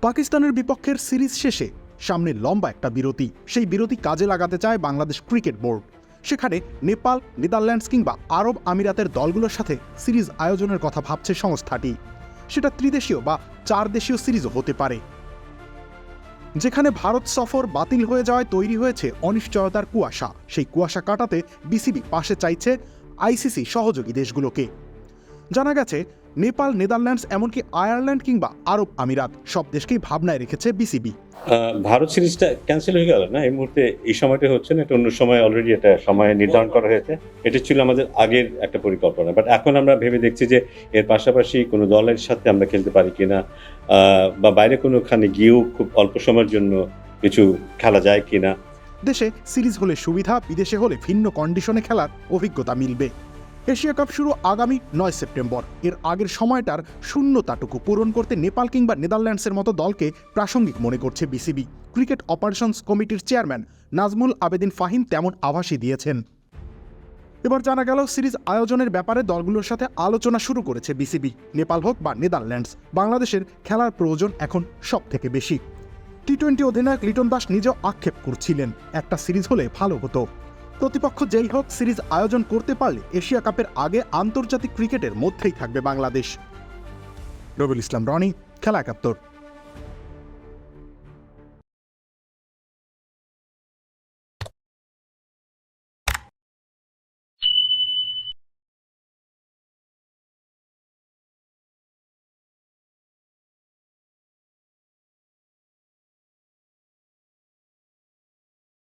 পাকিস্তানের বিপক্ষের সিরিজ শেষে সামনে লম্বা একটা বিরতি। সেই বিরতি কাজে লাগাতে চায় বাংলাদেশ ক্রিকেট বোর্ড। সেখানে নেপাল, নেদারল্যান্ডস কিংবা আরব আমিরাতের দলগুলোর সাথে সিরিজ আয়োজনের কথা ভাবছে সংস্থাটি। সেটা ত্রিদেশীয় বা চার দেশীয় সিরিজও হতে পারে। যেখানে ভারত সফর বাতিল হয়ে যাওয়ায় তৈরি হয়েছে অনিশ্চয়তার কুয়াশা। সেই কুয়াশা কাটাতে বিসিবি পাশে চাইছে আইসিসি সহযোগী দেশগুলোকে। জানা গেছে নেপাল নেদারল্যান্ডস এমনকি আয়ারল্যান্ড কিংবা আরব আমিরাত সব দেশকেই ভাবনায় রেখেছে বিসিবি। ভারত সিরিজটা ক্যান্সেল হয়ে গেল না? এই মুহূর্তে এই সময়টা হচ্ছে না? এটা অন্য সময় অলরেডি এটা সময় নির্ধারণ করা হয়েছে। এটা ছিল আমাদের আগের একটা পরিকল্পনা। বাট এখন আমরা ভেবে দেখছি যে এর পাশাপাশি কোনো দলের সাথে আমরা খেলতে পারি কিনা আহ, বা বাইরে কোনোখানে গিয়েও খুব অল্প সময়ের জন্য কিছু খেলা যায় কিনা। দেশে সিরিজ হলে সুবিধা বিদেশে হলে ভিন্ন কন্ডিশনে খেলার অভিজ্ঞতা মিলবে। এশিয়া কাপ শুরু আগামী নয় সেপ্টেম্বর। এর আগের সময়টার শূন্যতাটুকু পূরণ করতে নেপাল কিংবা নেদারল্যান্ডসের মতো দলকে প্রাসঙ্গিক মনে করছে বিসিবি। ক্রিকেট অপারেশনস কমিটির চেয়ারম্যান নাজমুল আবেদিন ফাহিম তেমন আভাসই দিয়েছেন। এবার জানা গেল, সিরিজ আয়োজনের ব্যাপারে দলগুলোর সাথে আলোচনা শুরু করেছে বিসিবি। নেপাল হোক বা নেদারল্যান্ডস, বাংলাদেশের খেলার প্রয়োজন এখন সব থেকে বেশি। টি টোয়েন্টি অধিনায়ক লিটন দাস নিজেও আক্ষেপ করছিলেন, একটা সিরিজ হলে ভালো হতো। প্রতিপক্ষ যেই হোক সিরিজ আয়োজন করতে পারলে এশিয়া কাপের আগে আন্তর্জাতিক ক্রিকেটের মধ্যেই থাকবে বাংলাদেশ। রবিউল ইসলাম, রনি, খেলা একাত্তর।